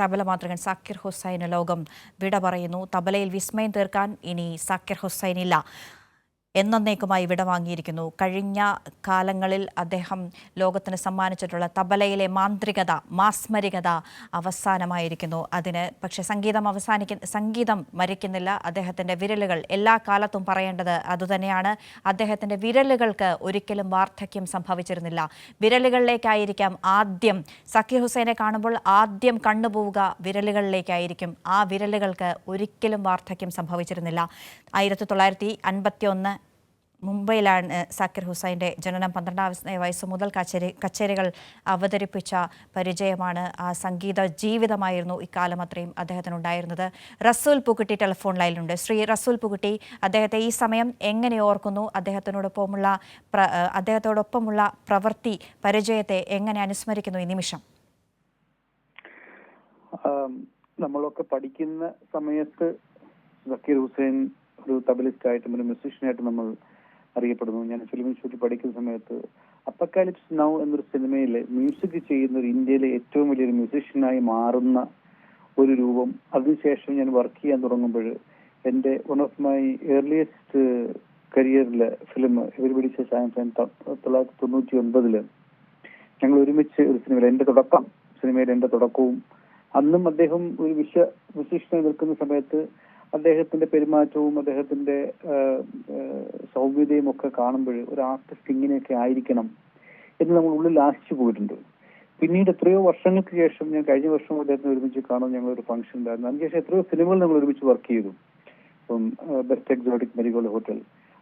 തബല മാന്ത്രകൻ സാക്കിർ ഹുസൈന് ലോകം വിട പറയുന്നു. തബലയിൽ വിസ്മയം തീർക്കാൻ ഇനി സാക്കിർ ഹുസൈൻ ഇല്ല എന്നേക്കുമായി വിടവാങ്ങിയിരിക്കുന്നു കഴിഞ്ഞ കാലങ്ങളിൽ അദ്ദേഹം ലോകത്തിന് സമ്മാനിച്ചിട്ടുള്ള തബലയിലെ മാന്ത്രികത മാസ്മരികത അവസാനമായിരിക്കുന്നു. അതിന് പക്ഷേ സംഗീതം അവസാനിക്ക സംഗീതം മരിക്കുന്നില്ല. അദ്ദേഹത്തിന്റെ വിരലുകൾ എല്ലാ കാലത്തും പറയേണ്ടത് അതുതന്നെയാണ്. അദ്ദേഹത്തിന്റെ വിരലുകൾക്ക് ഒരിക്കലും വാർദ്ധക്യം സംഭവിച്ചിരുന്നില്ല. വിരലുകളിലേക്കായിരിക്കാം ആദ്യം സക്കീർ ഹുസൈനെ കാണുമ്പോൾ ആദ്യം കണ്ണുപോവുക വിരലുകളിലേക്കായിരിക്കും. ആ വിരലുകൾക്ക് ഒരിക്കലും വാർദ്ധക്യം സംഭവിച്ചിരുന്നില്ല. ആയിരത്തി തൊള്ളായിരത്തി അൻപത്തി ഒന്ന് മുംബൈയിലാണ് സാക്കിർ ഹുസൈന്റെ ജനനം. പന്ത്രണ്ടാം വയസ്സ് മുതൽ കച്ചേരി കച്ചേരികൾ അവതരിപ്പിച്ച പരിചയമാണ് ആ സംഗീത ജീവിതമായിരുന്നു ഇക്കാലം അത്രയും അദ്ദേഹത്തിനുണ്ടായിരുന്നത്. റസൂൽ പുകുട്ടി ടെലിഫോൺ ലൈനിലുണ്ട്. ശ്രീ റസൂൽ പുകുട്ടി അദ്ദേഹത്തെ ഈ സമയം എങ്ങനെ ഓർക്കുന്നു? അദ്ദേഹത്തിനോടൊപ്പമുള്ള പ്ര അദ്ദേഹത്തോടൊപ്പമുള്ള പ്രവൃത്തി പരിചയത്തെ എങ്ങനെ അനുസ്മരിക്കുന്നു ഈ നിമിഷം? നമ്മളൊക്കെ പഠിക്കുന്ന സമയത്ത് സക്കീർ ഹുസൈൻ ഒരു തബലിസ്റ്റ് ആയിട്ടും ഒരു മ്യൂസീഷ്യനായിട്ടും നമ്മൾ അറിയപ്പെടുന്നു. ഞാൻ ഫിലിം ഇൻസ്റ്റിറ്റ്യൂട്ടിൽ പഠിക്കുന്ന സമയത്ത് അപ്പക്കാലിപ്സ് നൗ എന്നൊരു സിനിമയിൽ മ്യൂസിക് ചെയ്യുന്ന ഒരു ഇന്ത്യയിലെ ഏറ്റവും വലിയൊരു മ്യൂസീഷ്യനായി മാറുന്ന ഒരു രൂപം. അതിനുശേഷം ഞാൻ വർക്ക് ചെയ്യാൻ തുടങ്ങുമ്പോൾ എന്റെ വൺ ഓഫ് മൈ ഏർലിയസ്റ്റ് കരിയറിലെ ഫിലിം എവരിബഡി തൊള്ളായിരത്തി തൊണ്ണൂറ്റി ഒൻപതിൽ ഞങ്ങൾ ഒരുമിച്ച് ഒരു സിനിമയിൽ എന്റെ തുടക്കം സിനിമയിൽ എന്റെ തുടക്കവും അന്നും അദ്ദേഹം ഒരു വിശ്വ വിശിഷ്ട നിൽക്കുന്ന സമയത്ത് അദ്ദേഹത്തിന്റെ പെരുമാറ്റവും അദ്ദേഹത്തിന്റെ സൗമ്യതയും ഒക്കെ കാണുമ്പോൾ ഒരു ആർട്ടിസ്റ്റ് ഇങ്ങനെയൊക്കെ ആയിരിക്കണം എന്ന് നമ്മൾ ഉള്ളിൽ ആശിച്ചു പോയിട്ടുണ്ട്. പിന്നീട് എത്രയോ വർഷങ്ങൾക്ക് ശേഷം ഞാൻ കഴിഞ്ഞ വർഷം അദ്ദേഹത്തിന് ഒരുമിച്ച് കാണാൻ ഞങ്ങൾ ഒരു ഫംഗ്ഷൻ ഉണ്ടായിരുന്നു. അതിനുശേഷം എത്രയോ സിനിമകൾ നമ്മൾ ഒരുമിച്ച് വർക്ക് ചെയ്തു. ഇപ്പം ബെസ്റ്റ് എക്സോട്ടിക് മെരിഗോൾഡ് ഹോട്ടൽ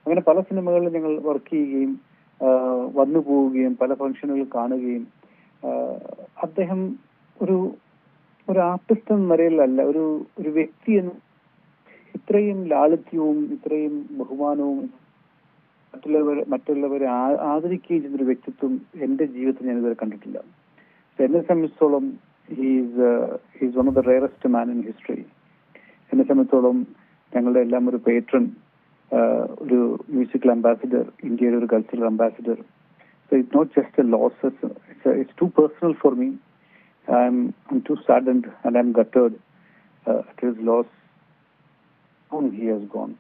അങ്ങനെ പല സിനിമകളിൽ ഞങ്ങൾ വർക്ക് ചെയ്യുകയും വന്നു പോവുകയും പല ഫംഗ്ഷനുകൾ കാണുകയും അദ്ദേഹം ഒരു ഒരു ആർട്ടിസ്റ്റ് എന്ന നിലയിലല്ല ഒരു ഒരു വ്യക്തി എന്ന് ഇത്രയും ലാളിത്യവും ഇത്രയും ബഹുമാനവും മറ്റുള്ളവർ മറ്റുള്ളവരെ ആ- ആദരിക്കുകയും ചെയ്യുന്ന ഒരു വ്യക്തിത്വം എന്റെ ജീവിതത്തിൽ ഞാൻ ഇതുവരെ കണ്ടിട്ടില്ല So എന്നെ സംബന്ധിച്ചോളം he's he's one of the rarest man in history എന്നെ സംബന്ധിച്ചോളം ഞങ്ങളുടെ എല്ലാം ഒരു പേട്രൺ ഒരു മ്യൂസിക്കൽ അംബാസിഡർ ഇന്ത്യയുടെ ഒരു cultural ambassador so it not just a loss it's it's too personal for me I'm I'm too saddened and I'm gutted uh, at his loss. Whom he has gone.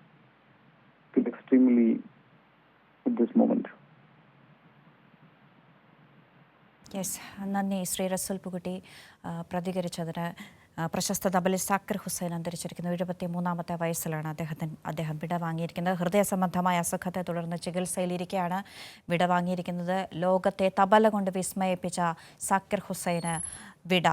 feel extremely at this moment. Yes നന്ദി ശ്രീ റസുൽ പുകുട്ടി പ്രതികരിച്ചതിന് പ്രശസ്ത തബലി സാക്കർ ഹുസൈൻ അന്തരിച്ചിരിക്കുന്നു. എഴുപത്തി മൂന്നാമത്തെ വയസ്സിലാണ് അദ്ദേഹത്തിന് അദ്ദേഹം വിട വാങ്ങിയിരിക്കുന്നത്. ഹൃദയ സംബന്ധമായ അസുഖത്തെ തുടർന്ന് ചികിത്സയിലിരിക്കെയാണ് വിട വാങ്ങിയിരിക്കുന്നത്. ലോകത്തെ തബല കൊണ്ട് വിസ്മയിപ്പിച്ച സാക്കിർ ഹുസൈന് വിട.